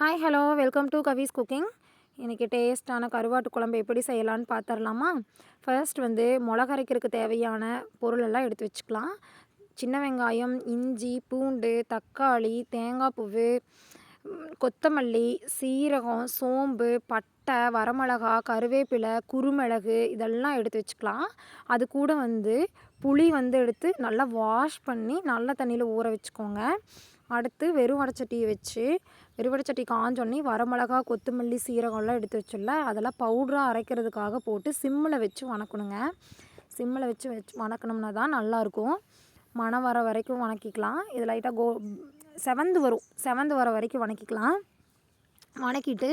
Hi hello welcome to Kavis cooking இன்றைக்கி டேஸ்ட்டான கருவாட்டு குழம்பு எப்படி செய்யலான்னு பார்த்துடலாமா? ஃபர்ஸ்ட் வந்து மிளகரைக்கிறதுக்கு தேவையான பொருளெல்லாம் எடுத்து வச்சுக்கலாம். சின்ன வெங்காயம் இஞ்சி பூண்டு தக்காளி தேங்காய் பூவு கொத்தமல்லி சீரகம் சோம்பு பட்டை வரமிளகா கருவேப்பிலை குருமிளகு இதெல்லாம் எடுத்து வச்சுக்கலாம். அது கூட வந்து புளி வந்து எடுத்து நல்லா வாஷ் பண்ணி நல்ல தண்ணியில் ஊற வச்சுக்கோங்க. அடுத்து வெறும் வடச்சட்டியை வச்சு வெறும் வடச்சட்டி காஞ்சோடனே வரமிளகா கொத்தமல்லி சீரகம்லாம் எடுத்து வச்சுல அதெல்லாம் பவுடராக அரைக்கிறதுக்காக போட்டு சிம்மில் வச்சு வணக்கணுங்க. சிம்மில் வச்சு வச்சு வணக்கணும்னா தான் நல்லாயிருக்கும். மணம் வர வரைக்கும் வணக்கிக்கலாம். இது லைட்டாக கோ செவந்து வரும். செவந்து வர வரைக்கும் வணக்கிக்கலாம். வணக்கிட்டு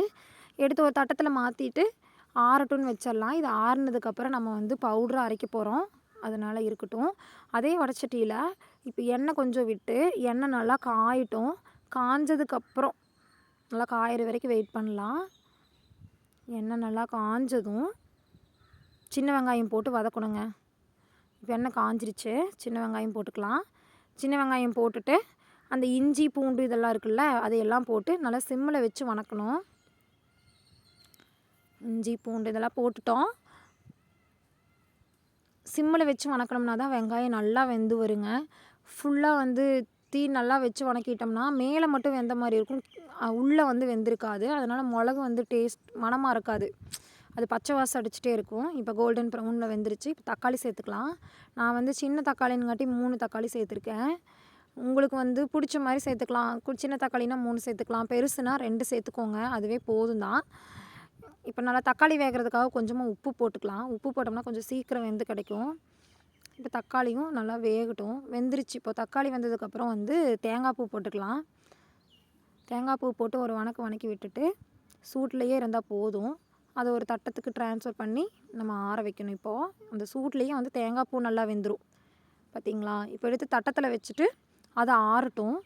எடுத்து ஒரு தட்டத்தில் மாற்றிட்டு ஆறட்டும்னு வச்சிடலாம். இது ஆறுனதுக்கப்புறம் நம்ம வந்து பவுட்ரு அரைக்க போகிறோம் அதனால் இருக்கட்டும். அதே வடச்சட்டியில் இப்போ எண்ணெய் கொஞ்சம் விட்டு எண்ணெய் நல்லா காயட்டும். காஞ்சதுக்கப்புறம் நல்லா காயிற வரைக்கும் வெயிட் பண்ணலாம். எண்ணெய் நல்லா காஞ்சதும் சின்ன வெங்காயம் போட்டு வதக்கணுங்க. இப்போ எண்ணெய் காஞ்சிருச்சு சின்ன வெங்காயம் போட்டுக்கலாம். சின்ன வெங்காயம் போட்டுட்டு அந்த இஞ்சி பூண்டு இதெல்லாம் இருக்குல்ல அதையெல்லாம் போட்டு நல்லா சிம்மில் வச்சு வணக்கணும். இஞ்சி பூண்டு இதெல்லாம் போட்டுட்டோம். சிம்மில் வச்சு வணக்கணும்னா தான் வெங்காயம் நல்லா வெந்து வருங்க. ஃபுல்லாக வந்து தீ நல்லா வச்சு வணக்கிட்டோம்னா மேலே மட்டும் வெந்த மாதிரி இருக்கும். உள்ளே வந்து வெந்திருக்காது. அதனால் மிளகு வந்து டேஸ்ட் மனமாக இருக்காது. அது பச்சை வாசம் அடிச்சுட்டே இருக்கும். இப்போ கோல்டன் ப்ரௌனில் வெந்துருச்சு. இப்போ தக்காளி சேர்த்துக்கலாம். நான் வந்து சின்ன தக்காளின்னுங்காட்டி மூணு தக்காளி சேர்த்துருக்கேன். உங்களுக்கு வந்து பிடிச்ச மாதிரி சேர்த்துக்கலாம். சின்ன தக்காளினா மூணு சேர்த்துக்கலாம். பெருசுனா ரெண்டு சேர்த்துக்கோங்க. அதுவே போதும் தான் இப்போ நல்லா தக்காளி வேகிறதுக்காக கொஞ்சமாக உப்பு போட்டுக்கலாம். உப்பு போட்டோம்னா கொஞ்சம் சீக்கிரம் வெந்து கிடைக்கும். இப்போ தக்காளியும் நல்லா வேகட்டும். வெந்துருச்சு. இப்போ தக்காளி வெந்ததுக்கப்புறம் வந்து தேங்காய் பூ போட்டுக்கலாம். தேங்காய் பூ போட்டு ஒரு வணக்கு வணக்கி விட்டுட்டு சூட்லேயே இருந்தால் போதும். அதை ஒரு தட்டத்துக்கு டிரான்ஸ்ஃபர் பண்ணி நம்ம ஆற வைக்கணும். இப்போது அந்த சூட்லேயே வந்து தேங்காய் பூ நல்லா வெந்துடும் பார்த்திங்களா? இப்போ எடுத்து தட்டத்தில் வச்சுட்டு அதை ஆறட்டும்.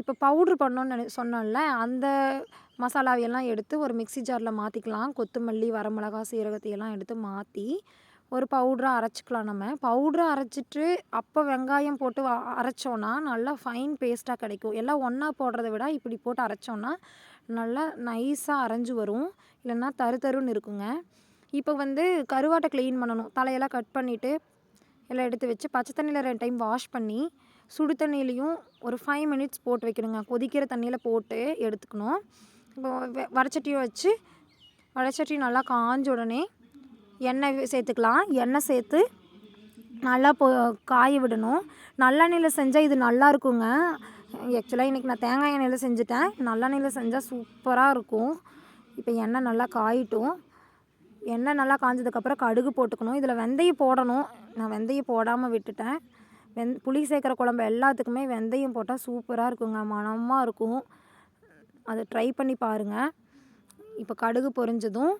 இப்போ பவுட்ரு பண்ணோன்னு சொன்னோம்ல அந்த மசாலாவையெல்லாம் எடுத்து ஒரு மிக்சி ஜாரில் மாற்றிக்கலாம் கொத்தமல்லி வரமிளகா சீரகத்தையெல்லாம் எடுத்து மாற்றி ஒரு பவுட்ராக அரைச்சிக்கலாம் நம்ம. பவுடரை அரைச்சிட்டு அப்போ வெங்காயம் போட்டு அரைச்சோன்னா நல்லா ஃபைன் பேஸ்ட்டாக கிடைக்கும். எல்லாம் ஒன்றா போடுறத விட இப்படி போட்டு அரைச்சோன்னா நல்லா நைஸாக அரைஞ்சு வரும். இல்லைன்னா தரு தருன்னு இருக்குங்க. இப்போ வந்து கருவாட்டை க்ளீன் பண்ணணும். தலையெல்லாம் கட் பண்ணிவிட்டு எல்லாம் எடுத்து வச்சு பச்சை தண்ணியில் ரெண்டு டைம் வாஷ் பண்ணி சுடு தண்ணியிலையும் ஒரு ஃபைவ் மினிட்ஸ் போட்டு வைக்கணுங்க. கொதிக்கிற தண்ணியில் போட்டு எடுத்துக்கணும். இப்போ வடச்சட்டியை வச்சு வடச்சட்டி நல்லா காஞ்ச உடனே எண்ணெய் சேர்த்துக்கலாம். எண்ணெய் சேர்த்து நல்லா பொ காய விடணும். நல்லெண்ணெயில் செஞ்சால் இது நல்லா இருக்குங்க. ஆக்சுவலாக இன்றைக்கி நான் தேங்காய் எண்ணெயில் செஞ்சுட்டேன். நல்லெண்ணெயில் செஞ்சால் சூப்பராக இருக்கும். இப்போ எண்ணெய் நல்லா காயிட்டும். எண்ணெய் நல்லா காஞ்சதுக்கப்புறம் கடுகு போட்டுக்கணும். இதில் வெந்தயம் போடணும். நான் வெந்தயம் போடாமல் விட்டுட்டேன். வெந் புளி சேர்க்குற குழம்பு எல்லாத்துக்குமே வெந்தயம் போட்டால் சூப்பராக இருக்குங்க. மணமாக இருக்கும். அதை ட்ரை பண்ணி பாருங்கள் இப்போ கடுகு பொரிஞ்சதும்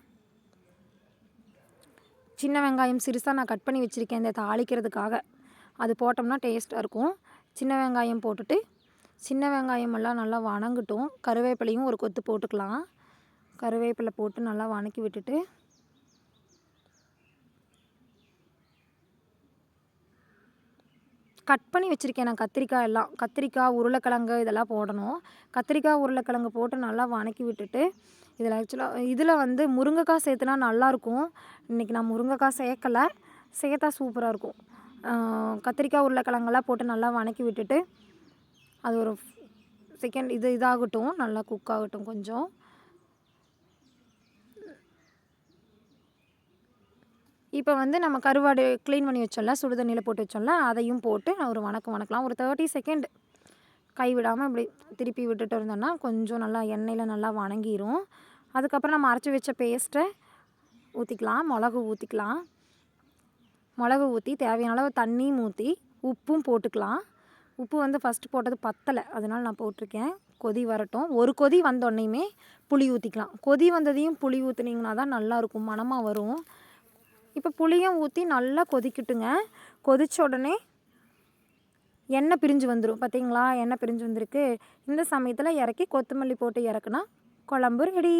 சின்ன வெங்காயம் சிறுசாக நான் கட் பண்ணி வச்சுருக்கேன் இந்த தாளிக்கிறதுக்காக. அது போட்டோம்னா டேஸ்ட்டாக இருக்கும். சின்ன வெங்காயம் போட்டுட்டு சின்ன வெங்காயம் எல்லாம் நல்லா வணங்கட்டும். கருவேப்பிலையும் ஒரு கொத்து போட்டுக்கலாம். கருவேப்பிலை போட்டு நல்லா வணக்கி விட்டுட்டு கட் பண்ணி வச்சுருக்கேன் நான் கத்திரிக்காய் எல்லாம். கத்திரிக்காய் உருளைக்கிழங்கு இதெல்லாம் போடணும். கத்திரிக்காய் உருளைக்கிழங்கு போட்டு நல்லா வணக்கி விட்டுட்டு இதில் ஆக்சுவலாக இதில் வந்து முருங்கைக்காய் சேர்த்துனா நல்லாயிருக்கும். இன்றைக்கி நான் முருங்கைக்காய் சேர்க்கலை. சேர்த்தா சூப்பராக இருக்கும். கத்திரிக்காய் உருளைக்கிழங்கெல்லாம் போட்டு நல்லா வணக்கி விட்டுட்டு அது ஒரு செகண்ட் இது இதாகட்டும். நல்லா குக் ஆகட்டும் கொஞ்சம். இப்போ வந்து நம்ம கருவாடு க்ளீன் பண்ணி வச்சோம்ல சுடு தண்ணியில் போட்டு வச்சோம்ல அதையும் போட்டு ஒரு வணக்கம் வணக்கலாம். ஒரு தேர்ட்டி செகண்ட் கை விடாமல் இப்படி திருப்பி விட்டுட்டு இருந்தோம்னா கொஞ்சம் நல்லா எண்ணெயில் நல்லா வணங்கிடும் அதுக்கப்புறம் நம்ம அரைச்சி வச்ச பேஸ்ட்டை ஊற்றிக்கலாம் மிளகு ஊற்றிக்கலாம் மிளகு ஊற்றி தேவையான அளவு தண்ணியும் ஊற்றி உப்பும் போட்டுக்கலாம். உப்பு வந்து ஃபஸ்ட்டு போட்டது பத்தலை அதனால் நான் போட்டிருக்கேன். கொதி வரட்டும். ஒரு கொதி வந்தோடனையுமே புளி ஊற்றிக்கலாம் கொதி வந்ததையும் புளி ஊற்றுனீங்கன்னா தான் நல்லாயிருக்கும் மனமாக வரும். இப்போ புளியும் ஊற்றி நல்லா கொதிக்கட்டுங்க. கொதித்த உடனே எண்ணெய் பிரிஞ்சு வந்துடும் பார்த்தீங்களா? எண்ணெய் பிரிஞ்சு வந்திருக்கு. இந்த சமயத்தில் இறக்கி கொத்தமல்லி போட்டு இறக்குனா குழம்பு ரெடி